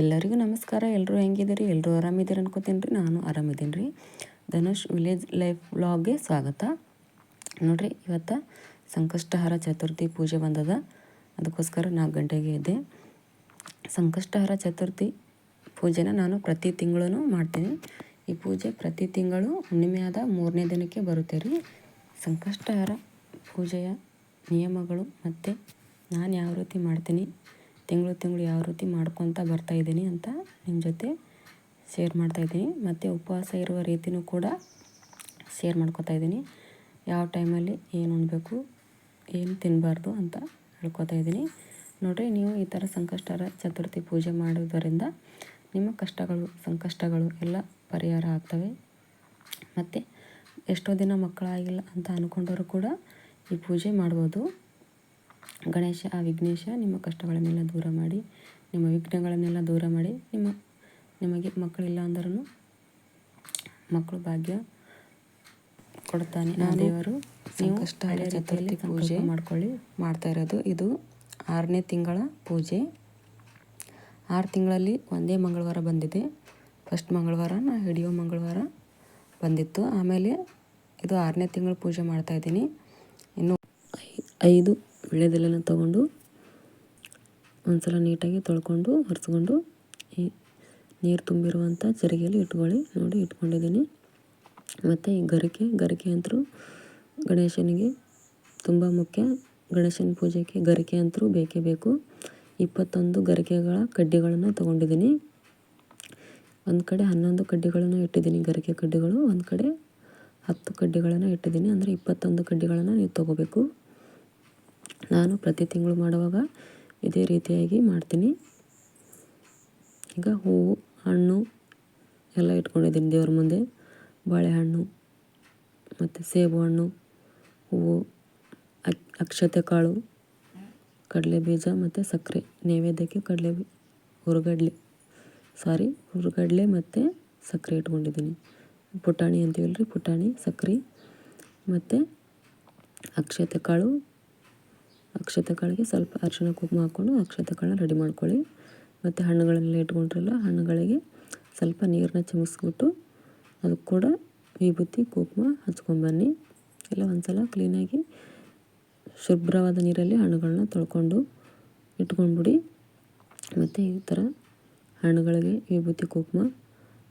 ಎಲ್ಲರಿಗೂ ನಮಸ್ಕಾರ. ಎಲ್ಲರೂ ಹೆಂಗಿದ್ದೀರಿ? ಎಲ್ಲರೂ ಆರಾಮಿದ್ದೀರಿ ಅನ್ಕೋತೀನಿ ರೀ. ನಾನು ಆರಾಮಿದ್ದೀನಿ ರೀ. ಧನುಷ್ ವಿಲೇಜ್ ಲೈಫ್ ವ್ಲಾಗ್ಗೆ ಸ್ವಾಗತ. ನೋಡಿರಿ, ಇವತ್ತು ಸಂಕಷ್ಟಹಾರ ಚತುರ್ಥಿ ಪೂಜೆ ಬಂದದ. ಅದಕ್ಕೋಸ್ಕರ ನಾಲ್ಕು ಗಂಟೆಗೆ ಇದ್ದೆ ಸಂಕಷ್ಟಹಾರ ಚತುರ್ಥಿ ಪೂಜೆನ ನಾನು ಪ್ರತಿ ತಿಂಗಳೂ ಮಾಡ್ತೀನಿ. ಈ ಪೂಜೆ ಪ್ರತಿ ತಿಂಗಳು ಹುಣ್ಣಿಮೆಯಾದ ಮೂರನೇ ದಿನಕ್ಕೆ ಬರುತ್ತೆ ರೀ. ಸಂಕಷ್ಟಹಾರ ಪೂಜೆಯ ನಿಯಮಗಳು ಮತ್ತು ನಾನು ಯಾವ ರೀತಿ ಮಾಡ್ತೀನಿ? ತಿಂಗಳು ತಿಂಗಳು ಯಾವ ರೀತಿ ಮಾಡ್ಕೊತ ಬರ್ತಾಯಿದ್ದೀನಿ ಅಂತ ನಿಮ್ಮ ಜೊತೆ ಶೇರ್ ಮಾಡ್ತಾಯಿದ್ದೀನಿ ಮತ್ತು ಉಪವಾಸ ಇರುವ ರೀತಿಯೂ ಕೂಡ ಶೇರ್ ಮಾಡ್ಕೊತಾ ಇದ್ದೀನಿ. ಯಾವ ಟೈಮಲ್ಲಿ ಏನು ಉಣ್ಬೇಕು, ಏನು ತಿನ್ನಬಾರ್ದು ಅಂತ ಹೇಳ್ಕೊತಾ ಇದ್ದೀನಿ. ನೋಡಿರಿ, ನೀವು ಈ ಥರ ಸಂಕಷ್ಟರ ಚತುರ್ಥಿ ಪೂಜೆ ಮಾಡೋದರಿಂದ ನಿಮ್ಮ ಕಷ್ಟಗಳು, ಸಂಕಷ್ಟಗಳು ಎಲ್ಲ ಪರಿಹಾರ ಆಗ್ತವೆ. ಮತ್ತು ಎಷ್ಟೋ ದಿನ ಮಕ್ಕಳಾಗಿಲ್ಲ ಅಂತ ಅಂದ್ಕೊಂಡವರು ಕೂಡ ಈ ಪೂಜೆ ಮಾಡ್ಬೋದು. ಗಣೇಶ ಆ ವಿಘ್ನೇಶ ನಿಮ್ಮ ಕಷ್ಟಗಳನ್ನೆಲ್ಲ ದೂರ ಮಾಡಿ ನಿಮ್ಮ ವಿಘ್ನಗಳನ್ನೆಲ್ಲ ದೂರ ಮಾಡಿ ನಿಮ್ಮ ನಿಮಗೆ ಮಕ್ಕಳಿಲ್ಲ ಅಂದರೂ ಮಕ್ಕಳು ಭಾಗ್ಯ ಕೊಡ್ತಾನೆ ಆ ದೇವರು ನೀವು ಚತುರ್ಥಿ ಪೂಜೆ ಮಾಡ್ಕೊಳ್ಳಿ. ಮಾಡ್ತಾ ಇರೋದು. ಇದು ಆರನೇ ತಿಂಗಳ ಪೂಜೆ. ಆರು ತಿಂಗಳಲ್ಲಿ ಒಂದೇ ಮಂಗಳವಾರ ಬಂದಿದೆ. ಫಸ್ಟ್ ಮಂಗಳವಾರ ನಾ ಹಿಡಿಯೋ ಮಂಗಳವಾರ ಬಂದಿತ್ತು. ಆಮೇಲೆ ಇದು ಆರನೇ ತಿಂಗಳ ಪೂಜೆ ಮಾಡ್ತಾಯಿದ್ದೀನಿ ಇನ್ನು ಐದು ವಿಳ್ಯದೆಲೆನ ತೊಗೊಂಡು ಒಂದು ಸಲ ನೀಟಾಗಿ ತೊಳ್ಕೊಂಡು, ಒರೆಸ್ಕೊಂಡು ಈ ನೀರು ತುಂಬಿರುವಂಥ ಚರಿಗೆಯಲ್ಲಿ ಇಟ್ಕೊಳ್ಳಿ. ನೋಡಿ, ಇಟ್ಕೊಂಡಿದ್ದೀನಿ. ಮತ್ತು ಈ ಗರಿಕೆ ಗರಿಕೆ ಅಂತರೂ ಗಣೇಶನಿಗೆ ತುಂಬ ಮುಖ್ಯ. ಗಣೇಶನ ಪೂಜೆಗೆ ಗರಿಕೆ ಅಂತರೂ ಬೇಕೇ ಬೇಕು. ಇಪ್ಪತ್ತೊಂದು ಗರಿಕೆಗಳ ಕಡ್ಡಿಗಳನ್ನು ತೊಗೊಂಡಿದ್ದೀನಿ. ಒಂದು ಕಡೆ ಹನ್ನೊಂದು ಕಡ್ಡಿಗಳನ್ನು ಇಟ್ಟಿದ್ದೀನಿ ಗರಿಕೆ ಕಡ್ಡಿಗಳು. ಒಂದು ಕಡೆ ಹತ್ತು ಕಡ್ಡಿಗಳನ್ನು ಇಟ್ಟಿದ್ದೀನಿ. ಅಂದರೆ ಇಪ್ಪತ್ತೊಂದು ಕಡ್ಡಿಗಳನ್ನು ನೀವು ತೊಗೋಬೇಕು. ನಾನು ಪ್ರತಿ ತಿಂಗಳು ಮಾಡುವಾಗ ಇದೇ ರೀತಿಯಾಗಿ ಮಾಡ್ತೀನಿ. ಈಗ ಹೂವು, ಹಣ್ಣು ಎಲ್ಲ ಇಟ್ಕೊಂಡಿದ್ದೀನಿ ದೇವ್ರ ಮುಂದೆ. ಬಾಳೆಹಣ್ಣು, ಮತ್ತು ಸೇಬು ಹಣ್ಣು, ಹೂವು ಅಕ್ಷತೆ ಕಾಳು, ಕಡಲೆ ಬೀಜ ಮತ್ತು ಸಕ್ಕರೆ. ನೈವೇದ್ಯಕ್ಕೆ ಕಡಲೆ, ಹುರುಗಡ್ಲೆ, ಸಾರಿ, ಹುರುಗಡ್ಲೆ ಮತ್ತು ಸಕ್ಕರೆ ಇಟ್ಕೊಂಡಿದ್ದೀನಿ. ಪುಟಾಣಿ ಅಂತೀವಲ್ಲ ಪುಟಾಣಿ, ಸಕ್ಕರೆ ಮತ್ತು ಅಕ್ಷತೆ ಕಾಳು ಅಕ್ಷತೆ ಕಾಳಿಗೆ ಸ್ವಲ್ಪ ಅರಿಶಿಣ ಕುಂಕುಮ ಹಾಕ್ಕೊಂಡು ಅಕ್ಷತೆಗಳನ್ನ ರೆಡಿ ಮಾಡ್ಕೊಳ್ಳಿ. ಮತ್ತು ಹಣ್ಣುಗಳನ್ನೆಲ್ಲ ಇಟ್ಕೊಂಡ್ರಲ್ಲ, ಹಣ್ಣುಗಳಿಗೆ ಸ್ವಲ್ಪ ನೀರನ್ನ ಚಿಮಿಸ್ಬಿಟ್ಟು ಅದು ಕೂಡ ವಿಭೂತಿ, ಕುಂಕುಮ ಹಚ್ಕೊಂಬನ್ನಿ ಎಲ್ಲ ಒಂದ್ಸಲ ಕ್ಲೀನಾಗಿ ಶುಭ್ರವಾದ ನೀರಲ್ಲಿ ಹಣ್ಣುಗಳನ್ನ ತೊಳ್ಕೊಂಡು ಇಟ್ಕೊಂಡ್ಬಿಡಿ. ಮತ್ತು ಈ ಥರ ಹಣ್ಣುಗಳಿಗೆ ವಿಭೂತಿ, ಕುಂಕುಮ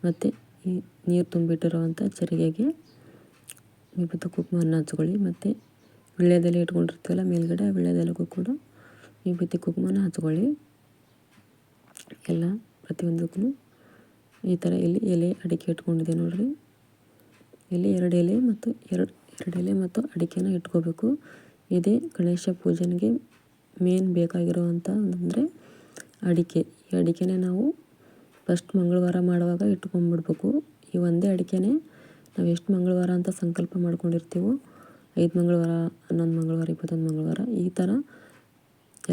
ಮತ್ತು ಈ ನೀರು ತುಂಬಿಟ್ಟಿರೋವಂಥ ಚರಿಗೆಗೆ ವಿಭೂತಿ, ಕುಂಕುಮವನ್ನು ಹಚ್ಕೊಳ್ಳಿ. ಮತ್ತು ವಿಳ್ಯದೆಲೆ ಇಟ್ಕೊಂಡಿರ್ತೀವಲ್ಲ ಮೇಲ್ಗಡೆ ಆ ಕೂಡ ಕೂಡ ರೀತಿ ಕುಂಕುಮನ ಹಚ್ಕೊಳ್ಳಿ. ಎಲ್ಲ ಪ್ರತಿಯೊಂದಕ್ಕೂ ಈ ಥರ ಇಲ್ಲಿ ಎಲೆ ಅಡಿಕೆ ಇಟ್ಕೊಂಡಿದೆ ನೋಡಿರಿ. ಇಲ್ಲಿ ಎರಡು ಎಲೆ ಮತ್ತು ಎರಡು ಎರಡು ಎಲೆ ಮತ್ತು ಅಡಿಕೆನ ಇಟ್ಕೋಬೇಕು. ಇದೇ ಗಣೇಶ ಪೂಜೆಗೆ ಮೇನ್ ಬೇಕಾಗಿರುವಂಥ ಅಂದರೆ ಅಡಿಕೆ. ಈ ಅಡಿಕೆನೇ ನಾವು ಫಸ್ಟ್ ಮಂಗಳವಾರ ಮಾಡುವಾಗ ಇಟ್ಕೊಂಡ್ಬಿಡ್ಬೇಕು. ಈ ಒಂದೇ ಅಡಿಕೆನೇ ನಾವು ಎಷ್ಟು ಮಂಗಳವಾರ ಅಂತ ಸಂಕಲ್ಪ ಮಾಡ್ಕೊಂಡಿರ್ತೀವೋ ಐದು ಮಂಗಳವಾರ, ಹನ್ನೊಂದು ಮಂಗಳವಾರ, ಇಪ್ಪತ್ತೊಂದು ಮಂಗಳವಾರ ಈ ಥರ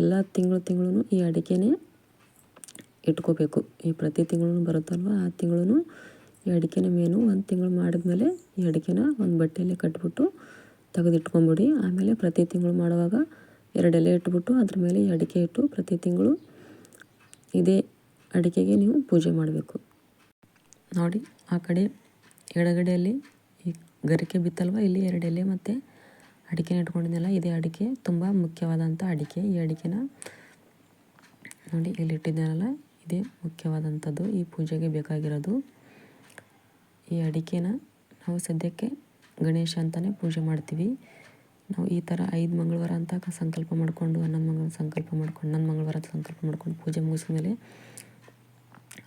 ಎಲ್ಲ ತಿಂಗಳು ತಿಂಗಳೂ ಈ ಅಡಿಕೆನೇ ಇಟ್ಕೋಬೇಕು. ಈ ಪ್ರತಿ ತಿಂಗಳು ಬರುತ್ತಲ್ವ, ಆ ತಿಂಗಳೂ ಈ ಅಡಿಕೆನ ಮೇನು ಒಂದು ತಿಂಗಳು ಮಾಡಿದ್ಮೇಲೆ ಈ ಅಡಿಕೆನ ಒಂದು ಬಟ್ಟೆಯಲ್ಲಿ ಕಟ್ಬಿಟ್ಟು ತೆಗೆದಿಟ್ಕೊಂಬಿಡಿ. ಆಮೇಲೆ ಪ್ರತಿ ತಿಂಗಳು ಮಾಡುವಾಗ ಎರಡು ಎಲೆ ಇಟ್ಬಿಟ್ಟು ಅದ್ರ ಮೇಲೆ ಈ ಅಡಿಕೆ ಇಟ್ಟು ಪ್ರತಿ ತಿಂಗಳು ಇದೇ ಅಡಿಕೆಗೆ ನೀವು ಪೂಜೆ ಮಾಡಬೇಕು. ನೋಡಿ, ಆ ಕಡೆ ಎಡಗಡೆಯಲ್ಲಿ ಈ ಗರಿಕೆ ಬಿತ್ತಲ್ವ, ಇಲ್ಲಿ ಎರಡು ಎಲೆ ಮತ್ತು ಅಡಿಕೆ ಇಟ್ಕೊಂಡಿದ್ದೆಲ್ಲ ಇದೇ ಅಡಿಕೆ, ತುಂಬ ಮುಖ್ಯವಾದಂಥ ಅಡಿಕೆ. ಈ ಅಡಿಕೆನ ನೋಡಿ ಇಲ್ಲಿ ಇಟ್ಟಿದ್ದೇನಲ್ಲ, ಇದೇ ಮುಖ್ಯವಾದಂಥದ್ದು ಈ ಪೂಜೆಗೆ ಬೇಕಾಗಿರೋದು. ಈ ಅಡಿಕೆನ ನಾವು ಸದ್ಯಕ್ಕೆ ಗಣೇಶ ಅಂತಲೇ ಪೂಜೆ ಮಾಡ್ತೀವಿ. ನಾವು ಈ ಥರ ಐದು ಮಂಗಳವಾರ ಅಂತ ಸಂಕಲ್ಪ ಮಾಡಿಕೊಂಡು, ಹನ್ನೊಂದು ಮಂಗಳ ಸಂಕಲ್ಪ ಮಾಡ್ಕೊಂಡು, ಹನ್ನೊಂದು ಮಂಗಳವಾರ ಸಂಕಲ್ಪ ಮಾಡ್ಕೊಂಡು ಪೂಜೆ ಮುಗಿಸಿದ ಮೇಲೆ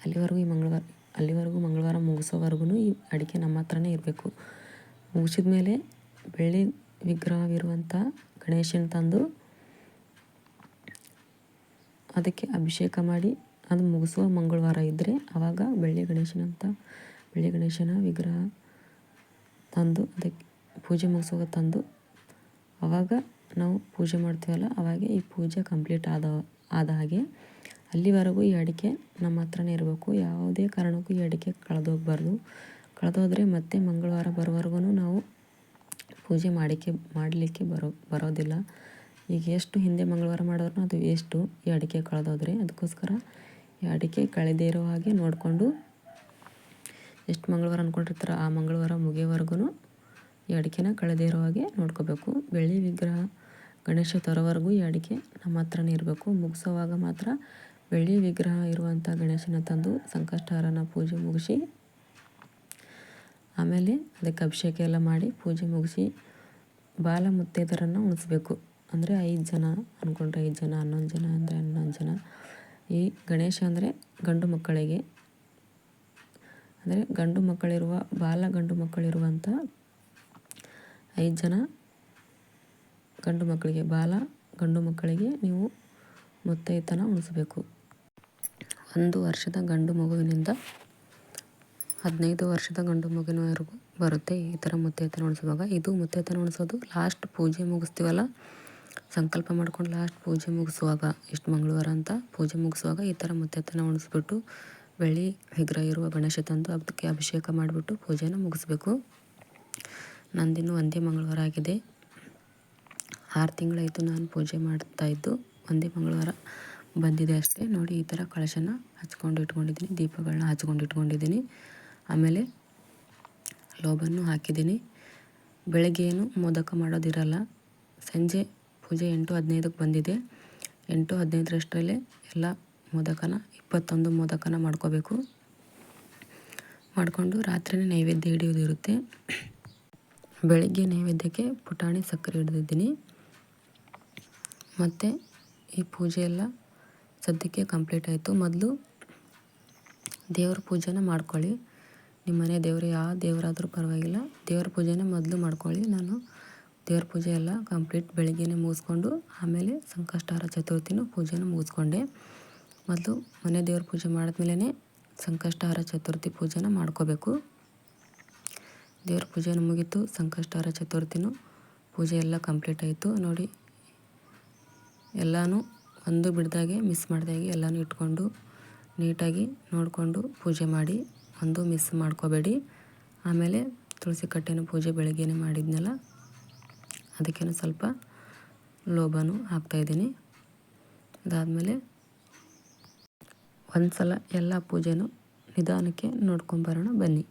ಅಲ್ಲಿವರೆಗೂ ಈ ಮಂಗಳವಾರ, ಅಲ್ಲಿವರೆಗೂ ಮಂಗಳವಾರ ಮುಗಿಸೋವರೆಗೂ ಈ ಅಡಿಕೆ ನಮ್ಮ ಹತ್ರನೇ ಇರಬೇಕು. ಮುಗಿಸಿದ ಮೇಲೆ ಬೆಳ್ಳಿ ವಿಗ್ರಹವಿರುವಂಥ ಗಣೇಶನ ತಂದು ಅದಕ್ಕೆ ಅಭಿಷೇಕ ಮಾಡಿ ಅದು ಮುಗಿಸುವ ಮಂಗಳವಾರ ಇದ್ದರೆ ಆವಾಗ ಬೆಳ್ಳಿ ಗಣೇಶನಂತ ಬೆಳ್ಳಿ ಗಣೇಶನ ವಿಗ್ರಹ ತಂದು ಅದಕ್ಕೆ ಪೂಜೆ ಮುಗಿಸುವಾಗ ತಂದು ಆವಾಗ ನಾವು ಪೂಜೆ ಮಾಡ್ತೀವಲ್ಲ ಆವಾಗ ಈ ಪೂಜೆ ಕಂಪ್ಲೀಟ್ ಆದ ಆದ ಹಾಗೆ ಅಲ್ಲಿವರೆಗೂ ಈ ಅಡಿಕೆ ನಮ್ಮ ಹತ್ರನೇ ಇರಬೇಕು. ಯಾವುದೇ ಕಾರಣಕ್ಕೂ ಈ ಅಡಿಕೆ ಕಳೆದೋಗ್ಬಾರ್ದು. ಕಳೆದೋದ್ರೆ ಮತ್ತೆ ಮಂಗಳವಾರ ಬರೋವರೆಗೂ ನಾವು ಪೂಜೆ ಮಾಡಿಕೆ, ಮಾಡಲಿಕ್ಕೆ ಬರೋ, ಬರೋದಿಲ್ಲ. ಈಗ ಎಷ್ಟು ಹಿಂದೆ ಮಂಗಳವಾರ ಮಾಡಿದ್ರು ಅದು ಎಷ್ಟು ಈ ಅಡಿಕೆ ಕಳೆದೋದ್ರೆ ಅದಕ್ಕೋಸ್ಕರ ಈ ಅಡಿಕೆ ಕಳೆದೇ ಇರೋ ಹಾಗೆ ನೋಡಿಕೊಂಡು ಎಷ್ಟು ಮಂಗಳವಾರ ಅಂದ್ಕೊಂಡಿರ್ತಾರೋ ಆ ಮಂಗಳವಾರ ಮುಗಿಯೋವರೆಗೂ ಈ ಅಡಿಕೆನ ಕಳೆದೇ ಇರೋ ಹಾಗೆ ನೋಡ್ಕೋಬೇಕು. ಬೆಳ್ಳಿ ವಿಗ್ರಹ ಗಣೇಶ ತರೋವರೆಗೂ ಈ ಅಡಿಕೆ ನಮ್ಮ ಹತ್ರನೇ ಇರಬೇಕು. ಮುಗಿಸೋವಾಗ ಮಾತ್ರ ಬೆಳ್ಳಿ ವಿಗ್ರಹ ಇರುವಂಥ ಗಣೇಶನ ತಂದು ಸಂಕಷ್ಟಹಾರನ ಪೂಜೆ ಮುಗಿಸಿ ಆಮೇಲೆ ಅದಕ್ಕೆ ಅಭಿಷೇಕ ಎಲ್ಲ ಮಾಡಿ ಪೂಜೆ ಮುಗಿಸಿ ಬಾಲ ಮುತ್ತೈದರನ್ನು ಉಣಿಸ್ಬೇಕು. ಅಂದರೆ ಐದು ಜನ ಅಂದ್ಕೊಂಡ್ರೆ ಐದು ಜನ, ಹನ್ನೊಂದು ಜನ ಅಂದರೆ ಹನ್ನೊಂದು ಜನ. ಈ ಗಣೇಶ ಅಂದರೆ ಗಂಡು ಮಕ್ಕಳಿಗೆ. ಅಂದರೆ ಗಂಡು ಮಕ್ಕಳಿರುವ, ಬಾಲ ಗಂಡು ಮಕ್ಕಳಿರುವಂಥ ಐದು ಜನ ಗಂಡು ಮಕ್ಕಳಿಗೆ, ಬಾಲ ಗಂಡು ಮಕ್ಕಳಿಗೆ ನೀವು ಮುತ್ತೈತನ ಉಣಿಸ್ಬೇಕು. ಒಂದು ವರ್ಷದ ಗಂಡು ಮಗುವಿನಿಂದ ಹದಿನೈದು ವರ್ಷದ ಗಂಡು ಮಗುವಿನವರೆಗೂ ಬರುತ್ತೆ ಈ ಥರ ಮುತ್ತೈತನ ಉಣಿಸುವಾಗ. ಇದು ಮುತ್ತೈತನ ಉಣಿಸೋದು ಲಾಸ್ಟ್ ಪೂಜೆ ಮುಗಿಸ್ತೀವಲ್ಲ? ಸಂಕಲ್ಪ ಮಾಡ್ಕೊಂಡು ಲಾಸ್ಟ್ ಪೂಜೆ ಮುಗಿಸುವಾಗ, ಇಷ್ಟು ಮಂಗಳವಾರ ಅಂತ ಪೂಜೆ ಮುಗಿಸುವಾಗ ಈ ಥರ ಮುತ್ತೈತನ ಉಣಿಸ್ಬಿಟ್ಟು ಬೆಳಿ ವಿಗ್ರಹ ಇರುವ ಗಣೇಶ ತಂದು ಅದಕ್ಕೆ ಅಭಿಷೇಕ ಮಾಡಿಬಿಟ್ಟು ಪೂಜೆನ ಮುಗಿಸ್ಬೇಕು. ನಂದಿನ ಒಂದೇ ಮಂಗಳವಾರ ಆಗಿದೆ. ಆರು ತಿಂಗಳಾಯಿತು ನಾನು ಪೂಜೆ ಮಾಡ್ತಾ ಇದ್ದು, ಒಂದೇ ಮಂಗಳವಾರ ಬಂದಿದೆ ಅಷ್ಟೇ. ನೋಡಿ ಈ ಥರ ಕಳಶನ ಹಚ್ಕೊಂಡು ಇಟ್ಕೊಂಡಿದ್ದೀನಿ ದೀಪಗಳನ್ನ ಹಚ್ಕೊಂಡು ಇಟ್ಕೊಂಡಿದ್ದೀನಿ. ಆಮೇಲೆ ಲೋಬನ್ನು ಹಾಕಿದ್ದೀನಿ. ಬೆಳಗ್ಗೆ ಏನು ಮೋದಕ ಮಾಡೋದಿರಲ್ಲ. ಸಂಜೆ ಪೂಜೆ ಎಂಟು ಹದಿನೈದಕ್ಕೆ ಬಂದಿದೆ. ಎಂಟು ಹದಿನೈದರಷ್ಟರಲ್ಲೇ ಎಲ್ಲ ಮೋದಕನ, ಇಪ್ಪತ್ತೊಂದು ಮೋದಕನ ಮಾಡ್ಕೋಬೇಕು. ಮಾಡಿಕೊಂಡು ರಾತ್ರಿನೇ ನೈವೇದ್ಯ ಹಿಡಿಯೋದಿರುತ್ತೆ ಬೆಳಗ್ಗೆ ನೈವೇದ್ಯಕ್ಕೆ ಪುಟಾಣಿ, ಸಕ್ಕರೆ ಹಿಡಿದಿದ್ದೀನಿ. ಮತ್ತು ಈ ಪೂಜೆ ಎಲ್ಲ ಸದ್ಯಕ್ಕೆ ಕಂಪ್ಲೀಟ್ ಆಯಿತು. ಮೊದಲು ದೇವ್ರ ಪೂಜೆನ ಮಾಡ್ಕೊಳ್ಳಿ. ನಿಮ್ಮ ಮನೆ ದೇವರು ಯಾವ ದೇವರಾದರೂ ಪರವಾಗಿಲ್ಲ. ದೇವ್ರ ಪೂಜೆನೇ ಮೊದಲು ಮಾಡ್ಕೊಳ್ಳಿ. ನಾನು ದೇವ್ರ ಪೂಜೆ ಎಲ್ಲ ಕಂಪ್ಲೀಟ್ ಬೆಳಗ್ಗೆನೇ ಮುಗಿಸ್ಕೊಂಡು ಆಮೇಲೆ ಸಂಕಷ್ಟಹಾರ ಚತುರ್ಥಿನೂ ಪೂಜೆನ ಮುಗಿಸ್ಕೊಂಡೆ. ಮೊದಲು ಮನೆ ದೇವ್ರ ಪೂಜೆ ಮಾಡಿದ್ಮೇಲೆ ಸಂಕಷ್ಟಹಾರ ಚತುರ್ಥಿ ಪೂಜೆನ ಮಾಡ್ಕೋಬೇಕು. ದೇವ್ರ ಪೂಜೆನೂ ಮುಗೀತು ಸಂಕಷ್ಟಹಾರ ಚತುರ್ಥಿನೂ ಪೂಜೆ ಎಲ್ಲ ಕಂಪ್ಲೀಟ್ ಆಯಿತು. ನೋಡಿ, ಎಲ್ಲನೂ ಒಂದು ಬಿಡ್ದಾಗೆ, ಮಿಸ್ ಮಾಡಿದಾಗೆ ಎಲ್ಲನೂ ಇಟ್ಕೊಂಡು ನೀಟಾಗಿ ನೋಡಿಕೊಂಡು ಪೂಜೆ ಮಾಡಿ ಒಂದು ಮಿಸ್ ಮಾಡ್ಕೋಬೇಡಿ. ಆಮೇಲೆ ತುಳಸಿ ಕಟ್ಟೆನ ಪೂಜೆ ಬೆಳಗ್ಗೆನೇ ಮಾಡಿದ್ನಲ್ಲ, ಅದಕ್ಕೇನು ಸ್ವಲ್ಪ ಲೋಬನು ಹಾಕ್ತಾಯಿದ್ದೀನಿ ಅದಾದಮೇಲೆ ಒಂದು ಸಲ ಎಲ್ಲ ಪೂಜೆನೂ ನಿಧಾನಕ್ಕೆ ನೋಡ್ಕೊಂಬರೋಣ ಬನ್ನಿ.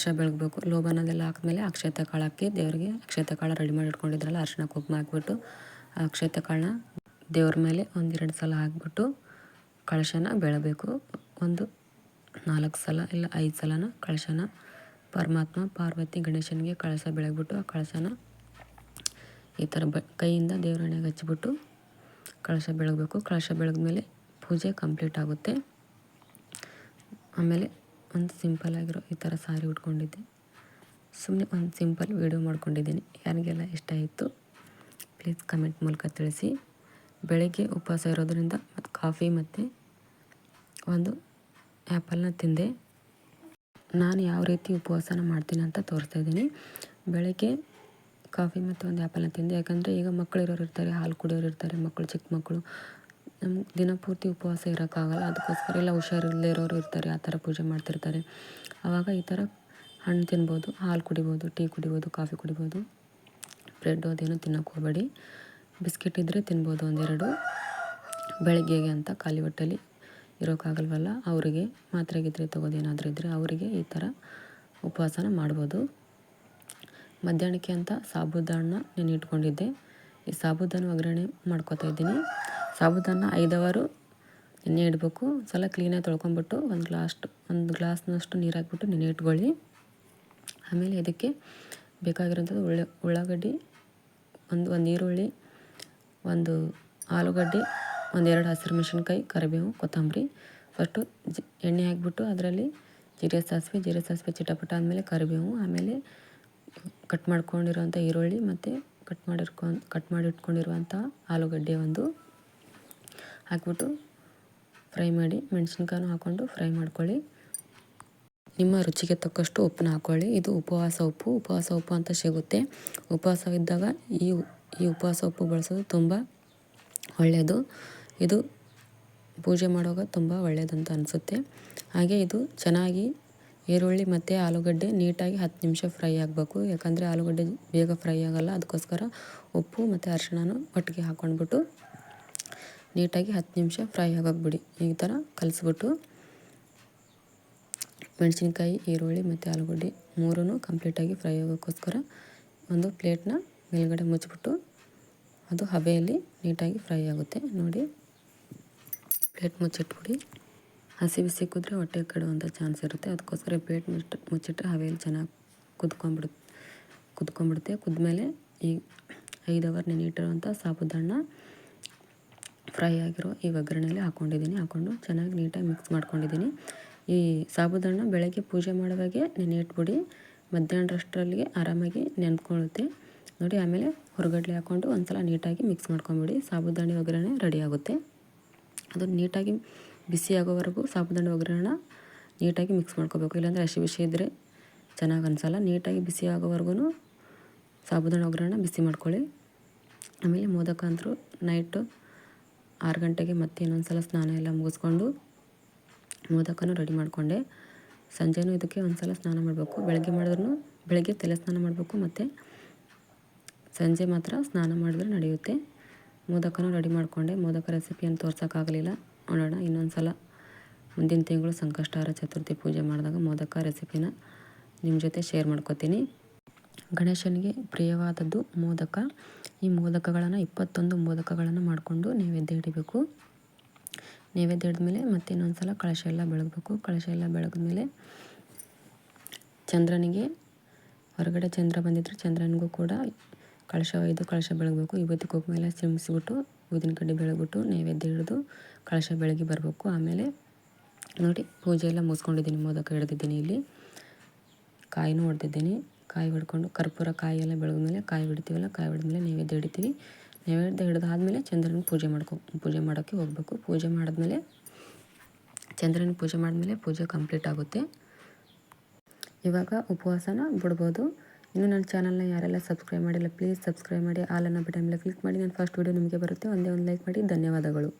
ಕಳಶ ಬೆಳಗಬೇಕು. ಲೋಬನದೆಲ್ಲ ಹಾಕಿದ್ಮೇಲೆ ಅಕ್ಷತೆ ಕಾಳು ಹಾಕಿ ದೇವರಿಗೆ ಅಕ್ಷತೆ ಕಾಳು ರೆಡಿ ಮಾಡಿ ಇಟ್ಕೊಂಡಿದ್ರಲ್ಲ, ಅರಿಶಿನ ಕುಂಕುಮ ಹಾಕ್ಬಿಟ್ಟು ಆ ಅಕ್ಷತೆ ಕಾಳನ್ನ ದೇವ್ರ ಮೇಲೆ ಒಂದೆರಡು ಸಲ ಹಾಕ್ಬಿಟ್ಟು ಕಳಶನ ಬೆಳಬೇಕು. ಒಂದು ನಾಲ್ಕು ಸಲ ಇಲ್ಲ ಐದು ಸಲನ ಕಳಶನ ಪರಮಾತ್ಮ ಪಾರ್ವತಿ ಗಣೇಶನಿಗೆ ಕಳಶ ಬೆಳಗ್ಬಿಟ್ಟು ಆ ಕಳಶನ ಈ ಥರ ಬ ಕೈಯಿಂದ ದೇವ್ರ ಹಚ್ಚಿಬಿಟ್ಟು ಕಳಶ ಬೆಳಗಬೇಕು. ಕಳಶ ಬೆಳಗ್ಮೇಲೆ ಪೂಜೆ ಕಂಪ್ಲೀಟ್ ಆಗುತ್ತೆ. ಆಮೇಲೆ ಒಂದು ಸಿಂಪಲ್ ಆಗಿರೋ ಈ ಥರ ಸಾರಿ ಉಟ್ಕೊಂಡಿದ್ದೆ. ಸುಮ್ಮನೆ ಒಂದು ಸಿಂಪಲ್ ವೀಡಿಯೋ ಮಾಡ್ಕೊಂಡಿದ್ದೀನಿ. ಯಾರಿಗೆಲ್ಲ ಇಷ್ಟ ಆಯಿತು, ಪ್ಲೀಸ್ ಕಮೆಂಟ್ ಮೂಲಕ ತಿಳಿಸಿ. ಬೆಳಗ್ಗೆ ಉಪವಾಸ ಇರೋದರಿಂದ ಮತ್ತು ಕಾಫಿ ಮತ್ತು ಒಂದು ಆ್ಯಪಲ್ನ ತಿಂದೆ. ನಾನು ಯಾವ ರೀತಿ ಉಪವಾಸನ ಮಾಡ್ತೀನಿ ಅಂತ ತೋರಿಸ್ತಾ ಇದ್ದೀನಿ. ಬೆಳಗ್ಗೆ ಕಾಫಿ ಮತ್ತು ಒಂದು ಆ್ಯಪಲ್ನ ತಿಂದೆ. ಯಾಕಂದರೆ ಈಗ ಮಕ್ಕಳು ಇರೋರು ಇರ್ತಾರೆ, ಹಾಲು ಕುಡಿಯೋರು ಇರ್ತಾರೆ ಮಕ್ಕಳು ಚಿಕ್ಕ ಮಕ್ಕಳು ನಮ್ಗೆ ದಿನಪೂರ್ತಿ ಉಪವಾಸ ಇರೋಕ್ಕಾಗಲ್ಲ. ಅದಕ್ಕೋಸ್ಕರ ಎಲ್ಲ ಹುಷಾರಿಲ್ಲದೆ ಇರೋರು ಇರ್ತಾರೆ, ಆ ಥರ ಪೂಜೆ ಮಾಡ್ತಿರ್ತಾರೆ. ಆವಾಗ ಈ ಥರ ಹಣ್ಣು ತಿನ್ಬೋದು, ಹಾಲು ಕುಡಿಬೋದು, ಟೀ ಕುಡಿಬೋದು, ಕಾಫಿ ಕುಡಿಬೋದು. ಬ್ರೆಡ್ ಅದೇನು ತಿನ್ನೋಕೆ ಹೋಗಬೇಡಿ. ಬಿಸ್ಕೆಟ್ ಇದ್ದರೆ ತಿನ್ಬೋದು ಒಂದೆರಡು. ಬೆಳಗ್ಗೆಗೆ ಅಂತ ಖಾಲಿ ಹೊಟ್ಟೆಲಿ ಇರೋಕ್ಕಾಗಲ್ವಲ್ಲ ಅವರಿಗೆ ಮಾತ್ರೆ ಗಿತ್ರೆ ತೊಗೋದೇನಾದರೂ ಇದ್ದರೆ ಅವರಿಗೆ ಈ ಥರ ಉಪವಾಸನ ಮಾಡ್ಬೋದು. ಮಧ್ಯಾಹ್ನಕ್ಕೆ ಅಂತ ಸಾಬುದಾನ ನೆನೆ ಇಟ್ಕೊಂಡಿದ್ದೆ ಈ ಸಾಬುದಾನ ಒಗ್ಗರಣೆ ಮಾಡ್ಕೋತಾ ಇದ್ದೀನಿ. ಸಾಬುದಾನ ಐದವರು ನೆನೆ ಇಡಬೇಕು. ಸಲ ಕ್ಲೀನಾಗಿ ತೊಳ್ಕೊಂಬಿಟ್ಟು ಒಂದು ಗ್ಲಾಸ್ ಒಂದು ಗ್ಲಾಸ್ನಷ್ಟು ನೀರು ಹಾಕ್ಬಿಟ್ಟು ನೆನೆ ಇಟ್ಕೊಳ್ಳಿ. ಆಮೇಲೆ ಇದಕ್ಕೆ ಬೇಕಾಗಿರೋಂಥದ್ದು ಉಳ್ಳ ಉಳ್ಳಾಗಡ್ಡಿ, ಒಂದು ಒಂದು ಈರುಳ್ಳಿ, ಒಂದು ಆಲೂಗಡ್ಡೆ ಒಂದೆರಡು ಹಸಿರು ಮೆಣಸಿನ್ಕಾಯಿ, ಕರಿಬೇವು, ಕೊತ್ತಂಬರಿ. ಫಸ್ಟು ಜಿ ಎಣ್ಣೆ ಹಾಕ್ಬಿಟ್ಟು ಅದರಲ್ಲಿ ಜೀರಿಗೆ ಸಾಸಿವೆ ಜೀರಿಗೆ ಸಾಸಿವೆ ಚಿಟಪಟ ಆದಮೇಲೆ ಕರಿಬೇವು, ಆಮೇಲೆ ಕಟ್ ಮಾಡ್ಕೊಂಡಿರೋಂಥ ಈರುಳ್ಳಿ ಮತ್ತು ಕಟ್ ಮಾಡಿರ್ಕೊಂಡು ಕಟ್ ಮಾಡಿ ಇಟ್ಕೊಂಡಿರುವಂಥ ಆಲೂಗಡ್ಡೆ ಒಂದು. ಹಾಕ್ಬಿಟ್ಟು ಫ್ರೈ ಮಾಡಿ ಮೆಣಸಿನ್ಕಾಯನ್ನು ಹಾಕ್ಕೊಂಡು ಫ್ರೈ ಮಾಡ್ಕೊಳ್ಳಿ. ನಿಮ್ಮ ರುಚಿಗೆ ತಕ್ಕಷ್ಟು ಉಪ್ಪನ್ನ ಹಾಕ್ಕೊಳ್ಳಿ. ಇದು ಉಪವಾಸ ಉಪ್ಪು. ಉಪವಾಸ ಉಪ್ಪು ಅಂತ ಸಿಗುತ್ತೆ. ಉಪವಾಸವಿದ್ದಾಗ ಈ ಈ ಉಪವಾಸ ಉಪ್ಪು ಬಳಸೋದು ತುಂಬ ಒಳ್ಳೆಯದು. ಇದು ಪೂಜೆ ಮಾಡುವಾಗ ತುಂಬ ಒಳ್ಳೆಯದಂತ ಅನಿಸುತ್ತೆ. ಹಾಗೆ ಇದು ಚೆನ್ನಾಗಿ ಈರುಳ್ಳಿ ಮತ್ತು ಆಲೂಗಡ್ಡೆ ನೀಟಾಗಿ ಹತ್ತು ನಿಮಿಷ ಫ್ರೈ ಆಗಬೇಕು. ಯಾಕಂದರೆ ಆಲೂಗಡ್ಡೆ ಬೇಗ ಫ್ರೈ ಆಗೋಲ್ಲ. ಅದಕ್ಕೋಸ್ಕರ ಉಪ್ಪು ಮತ್ತು ಅರಿಶಿಣನೂ ಒಟ್ಟಿಗೆ ಹಾಕ್ಕೊಂಡ್ಬಿಟ್ಟು ನೀಟಾಗಿ ಹತ್ತು ನಿಮಿಷ ಫ್ರೈ ಆಗೋಕೆ ಬಿಡಿ ಈ ಥರ ಕಲಿಸ್ಬಿಟ್ಟು ಮೆಣಸಿನ್ಕಾಯಿ, ಈರುಳ್ಳಿ ಮತ್ತು ಆಲೂಗಡ್ಡೆ ಮೂರೂ ಕಂಪ್ಲೀಟಾಗಿ ಫ್ರೈ ಆಗೋಕ್ಕೋಸ್ಕರ ಒಂದು ಪ್ಲೇಟ್ನ ಮೇಲ್ಗಡೆ ಮುಚ್ಚಿಬಿಟ್ಟು ಅದು ಹಬೆಯಲ್ಲಿ ನೀಟಾಗಿ ಫ್ರೈ ಆಗುತ್ತೆ. ನೋಡಿ, ಪ್ಲೇಟ್ ಮುಚ್ಚಿಟ್ಬಿಡಿ. ಹಸಿ ಬಿಸಿ ಕುದ್ರೆ ಹೊಟ್ಟೆ ಕೆಡುವಂಥ ಚಾನ್ಸ್ ಇರುತ್ತೆ. ಅದಕ್ಕೋಸ್ಕರ ಪ್ಲೇಟ್ ಮುಚ್ಚಿ ಮುಚ್ಚಿಟ್ರೆ ಹವೆಯಲ್ಲಿ ಚೆನ್ನಾಗಿ ಕುದ್ಕೊಂಬಿಡುತ್ತೆ ಕುದ್ಕೊಂಬಿಡುತ್ತೆ. ಕುದ್ಮೇಲೆ ಈ ಐದು ಅವರ್ ನೆನೆ ಇಟ್ಟಿರುವಂಥ ಸಾಬುದಾಣ ಫ್ರೈ ಆಗಿರೋ ಈ ಒಗ್ಗರಣೆಯಲ್ಲಿ ಹಾಕ್ಕೊಂಡಿದ್ದೀನಿ ಹಾಕ್ಕೊಂಡು ಚೆನ್ನಾಗಿ ನೀಟಾಗಿ ಮಿಕ್ಸ್ ಮಾಡ್ಕೊಂಡಿದ್ದೀನಿ. ಈ ಸಾಬುದಾಣ ಬೆಳಗ್ಗೆ ಪೂಜೆ ಮಾಡುವಾಗೆ ನೆನೆ ಇಟ್ಬಿಡಿ ಮಧ್ಯಾಹ್ನರಷ್ಟರಲ್ಲಿಗೆ ಆರಾಮಾಗಿ ನೆನ್ಕೊಳ್ಳುತ್ತೆ ನೋಡಿ, ಆಮೇಲೆ ಹೊರಗಡ್ಲೆ ಹಾಕ್ಕೊಂಡು ಒಂದು ಸಲ ನೀಟಾಗಿ ಮಿಕ್ಸ್ ಮಾಡ್ಕೊಂಬಿಡಿ. ಸಾಬುದಾಣಿ ಒಗ್ಗರಣೆ ರೆಡಿ ಆಗುತ್ತೆ. ಅದು ನೀಟಾಗಿ ಬಿಸಿ ಆಗೋವರೆಗೂ ಸಾಬುದಾಣಿ ಒಗ್ಗರಣೆನ ನೀಟಾಗಿ ಮಿಕ್ಸ್ ಮಾಡ್ಕೋಬೇಕು. ಇಲ್ಲಾಂದರೆ ಹಸಿ ಬಿಸಿ ಇದ್ದರೆ ಚೆನ್ನಾಗಿ ಅನಿಸಲ್ಲ. ನೀಟಾಗಿ ಬಿಸಿ ಆಗೋವರೆಗೂ ಸಾಬುದಾಣಿ ಒಗ್ಗರಣೆ ಬಿಸಿ ಮಾಡ್ಕೊಳ್ಳಿ. ಆಮೇಲೆ ಮೋದಕ ಅಂತರೂ ನೈಟು ಆರು ಗಂಟೆಗೆ ಮತ್ತೆ ಇನ್ನೊಂದು ಸಲ ಸ್ನಾನ ಎಲ್ಲ ಮುಗಿಸ್ಕೊಂಡು ಮೋದಕನೂ ರೆಡಿ ಮಾಡಿಕೊಂಡೆ. ಸಂಜೆನೂ ಇದಕ್ಕೆ ಒಂದು ಸಲ ಸ್ನಾನ ಮಾಡಬೇಕು. ಬೆಳಗ್ಗೆ ಮಾಡಿದ್ರೂ ಬೆಳಗ್ಗೆ ತಲೆ ಸ್ನಾನ ಮಾಡಬೇಕು ಮತ್ತು ಸಂಜೆ ಮಾತ್ರ ಸ್ನಾನ ಮಾಡಿದ್ರೆ ನಡೆಯುತ್ತೆ. ಮೋದಕನೂ ರೆಡಿ ಮಾಡಿಕೊಂಡೆ. ಮೋದಕ ರೆಸಿಪಿಯನ್ನು ತೋರ್ಸೋಕ್ಕಾಗಲಿಲ್ಲ. ನೋಡೋಣ ಇನ್ನೊಂದು ಸಲ ಮುಂದಿನ ತಿಂಗಳು ಸಂಕಷ್ಟಾರ ಚತುರ್ಥಿ ಪೂಜೆ ಮಾಡಿದಾಗ ಮೋದಕ ರೆಸಿಪಿನ ನಿಮ್ಮ ಜೊತೆ ಶೇರ್ ಮಾಡ್ಕೋತೀನಿ. ಗಣೇಶನಿಗೆ ಪ್ರಿಯವಾದದ್ದು ಮೋದಕ. ಈ ಮೋದಕಗಳನ್ನು ಇಪ್ಪತ್ತೊಂದು ಮೋದಕಗಳನ್ನು ಮಾಡಿಕೊಂಡು ನೈವೇದ್ಯ ಇಡಬೇಕು. ನೈವೇದ್ಯ ಹಿಡಿದ್ಮೇಲೆ ಮತ್ತೆ ಇನ್ನೊಂದು ಸಲ ಕಳಶ ಎಲ್ಲ ಬೆಳಗಬೇಕು. ಕಳಶ ಎಲ್ಲ ಬೆಳಗಿದ್ಮೇಲೆ ಚಂದ್ರನಿಗೆ ಹೊರಗಡೆ ಚಂದ್ರ ಬಂದಿದ್ದರೆ ಚಂದ್ರನಿಗೂ ಕೂಡ ಕಳಶ ಒಯ್ದು ಕಳಶ ಬೆಳಗಬೇಕು. ಇವತ್ತು ಎಲ್ಲ ಸಿಂಬಿಸ್ಬಿಟ್ಟು ಊದಿನ ಕಡ್ಡಿ ಬೆಳಗ್ಬಿಟ್ಟು ನೈವೇದ್ಯ ಹಿಡಿದು ಕಳಶ ಬೆಳಗ್ಗೆ ಬರಬೇಕು. ಆಮೇಲೆ ನೋಡಿ ಪೂಜೆ ಎಲ್ಲ ಮುಗಿಸ್ಕೊಂಡಿದ್ದೀನಿ. ಮೋದಕ ಹಿಡ್ದಿದ್ದೀನಿ ಇಲ್ಲಿ. ಕಾಯಿನೂ ಹೊಡೆದಿದ್ದೀನಿ. ಕಾಯಿ ಹೊಡ್ಕೊಂಡು ಕರ್ಪೂರ ಕಾಯಿ ಎಲ್ಲ ಬೆಳಗ್ಮೇಲೆ ಕಾಯಿ ಬಿಡ್ತೀವಲ್ಲ ಕಾಯಿ ಹಿಡಿದ್ಮೇಲೆ ನೈವೇದ್ಯ ಹಿಡಿತೀವಿ. ನೈವೇದ್ಯ ಹಿಡಿದಾದ್ಮೇಲೆ ಚಂದ್ರನ ಪೂಜೆ ಮಾಡ್ಕೊ, ಪೂಜೆ ಮಾಡೋಕ್ಕೆ ಹೋಗಬೇಕು. ಪೂಜೆ ಮಾಡಿದ್ಮೇಲೆ ಚಂದ್ರನ ಪೂಜೆ ಮಾಡಿದ್ಮೇಲೆ ಪೂಜೆ ಕಂಪ್ಲೀಟ್ ಆಗುತ್ತೆ. ಇವಾಗ ಉಪವಾಸನ ಬಿಡ್ಬೋದು. ಇನ್ನು ನನ್ನ ಚಾನಲ್ನ ಯಾರೆಲ್ಲ ಸಬ್ಸ್ಕ್ರೈಬ್ ಮಾಡಿಲ್ಲ, ಪ್ಲೀಸ್ ಸಬ್ಸ್ಕ್ರೈಬ್ ಮಾಡಿ, ಆಲನ್ನು ಬಟನ್ ಮೇಲೆ ಕ್ಲಿಕ್ ಮಾಡಿ. ನಾನು ಫಸ್ಟ್ ವೀಡಿಯೋ ನಿಮಗೆ ಬರುತ್ತೆ. ಒಂದೇ ಒಂದು ಲೈಕ್ ಮಾಡಿ. ಧನ್ಯವಾದಗಳು.